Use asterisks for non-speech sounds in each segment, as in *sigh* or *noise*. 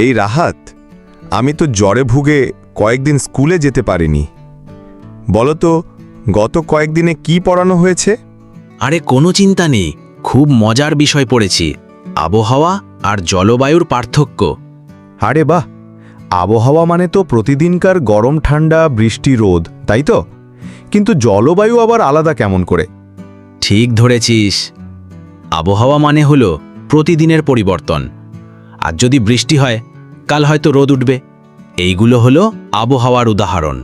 এই রাহাত আমি তো জ্বরে ভুগে কয়েকদিন স্কুলে যেতে পারিনি। বলো তো গত কয়েকদিনে কি পড়ানো হয়েছে? আরে কোনো চিন্তা নেই খুব মজার বিষয় পড়েছি আবহাওয়া আর জলবায়ুর পার্থক্য। আরে বাহ! আবহাওয়া মানে তো প্রতিদিনকার গরম ঠান্ডা বৃষ্টি রোদ তাই তো? কিন্তু জলবায়ু আবার আলাদা কেমন করে? ঠিক ধরেছিস। আবহাওয়া মানে হলো প্রতিদিনের পরিবর্তন। আর যদি বৃষ্টি হয় কাল হয়তো রোদ উঠবে। এইগুলো হলো আবহাওয়ার উদাহরণ।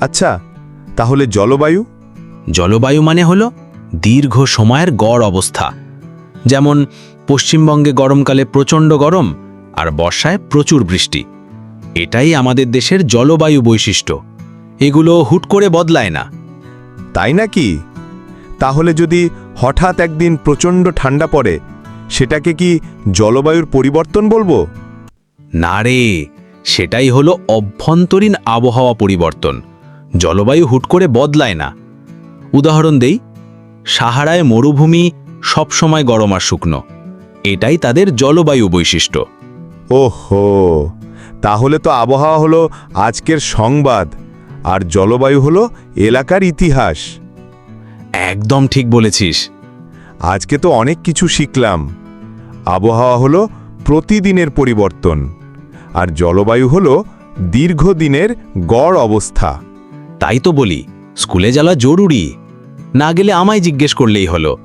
আচ্ছা তাহলে জলবায়ু? জলবায়ু মানে হলো দীর্ঘ সময়ের গড় অবস্থা। যেমন পশ্চিমবঙ্গে গরমকালে প্রচণ্ড গরম আর বর্ষায় প্রচুর বৃষ্টি। এটাই আমাদের দেশের জলবায়ু বৈশিষ্ট্য। এগুলো হুট করে বদলায় না। তাই নাকি? তাহলে যদি হঠাৎ একদিন প্রচণ্ড ঠান্ডা পড়ে সেটাকে কি জলবায়ুর পরিবর্তন বলব? না রে সেটাই হলো অভ্যন্তরীণ আবহাওয়া পরিবর্তন। জলবায়ু হুট করে বদলায় না। উদাহরণ দেই সাহারায় মরুভূমি সবসময় গরম আর শুকনো। এটাই তাদের জলবায়ু বৈশিষ্ট্য। ওহো তাহলে তো আবহাওয়া হলো আজকের সংবাদ আর জলবায়ু হলো এলাকার ইতিহাস। একদম ঠিক বলেছিস। আজকে তো অনেক কিছু শিখলাম। আবহাওয়া হলো প্রতিদিনের পরিবর্তন। আর জলবায়ু হল দীর্ঘদিনের গড় অবস্থা। তাই তো বলি, স্কুলে যাওয়া জরুরি। না গেলে আমায় জিজ্ঞেস করলেই হলো।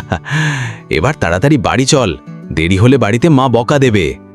*laughs* এবার তাড়াতাড়ি বাড়ি চল, দেরি হলে বাড়িতে মা বকা দেবে।